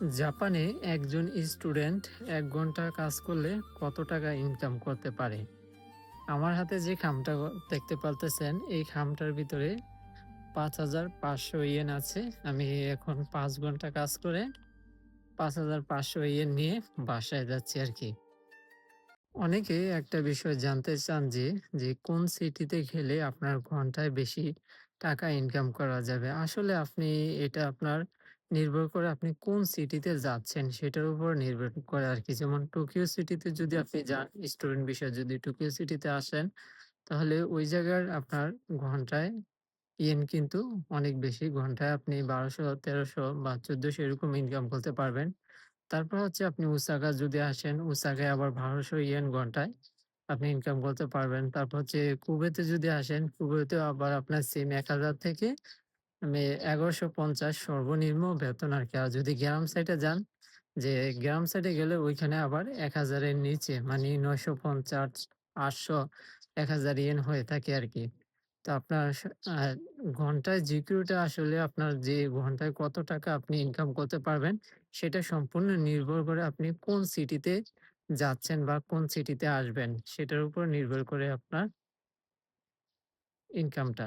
জাপানে একজন স্টুডেন্ট এক ঘণ্টা কাজ করলে কত টাকা ইনকাম করতে পারে? আমার হাতে যে খামটা দেখতে পারতেছেন, এই খামটার ভিতরে ৫৫০০ ইয়েন আছে। আমি এখন পাঁচ ঘণ্টা কাজ করে ৫৫০০ ইয়েন নিয়ে বাসায় যাচ্ছি আর কি অনেকে একটা বিষয় জানতে চান যে, যে কোন সিটিতে গেলে আপনার ঘন্টায় বেশি টাকা ইনকাম করা যাবে? আসলে আপনি এটা আপনার নির্ভর করে আপনি কোন সিটিতে যাচ্ছেন সেটার উপর নির্ভর করে আরকি। যেমন টোকিও সিটিতে যদি আপনি যান, স্টুডেন্ট বিষয়ে যদি টোকিও সিটিতে আসেন, তাহলে ওই জায়গার আপনার ঘন্টায় ইয়েন কিন্তু অনেক বেশি। ঘন্টায় আপনি বারোশো তেরোশো বা ১৪০০ এরকম ইনকাম করতে পারবেন। তারপর হচ্ছে আপনি ওসাকা যদি আসেন, ওসাকায় আবার বারোশো ইয়েন ঘন্টায় আপনি ইনকাম করতে পারবেন। তারপর হচ্ছে কুবেতে যদি আসেন, কুবেতে আবার আপনার সেম ১০০০ থেকে মানে ১১৫০ সর্বনিম্ন বেতন আরকি। আর যদি গ্রাম সাইডে যান, যে গ্রাম সাইডে গেলে ওইখানে আবার ১০০০ এর নিচে মানে ৯৫০, ৮০০, ১০০০ ইয়েন হয়ে থাকে আরকি। তো আপনার স আ ঘন্টায় জিকিউটা আসলে আপনার যে ঘন্টায় কত টাকা আপনি ইনকাম করতে পারবেন, সেটা সম্পূর্ণ নির্ভর করে আপনি কোন সিটিতে যাচ্ছেন বা কোন সিটিতে আসবেন, সেটার উপর নির্ভর করে আপনার ইনকামটা।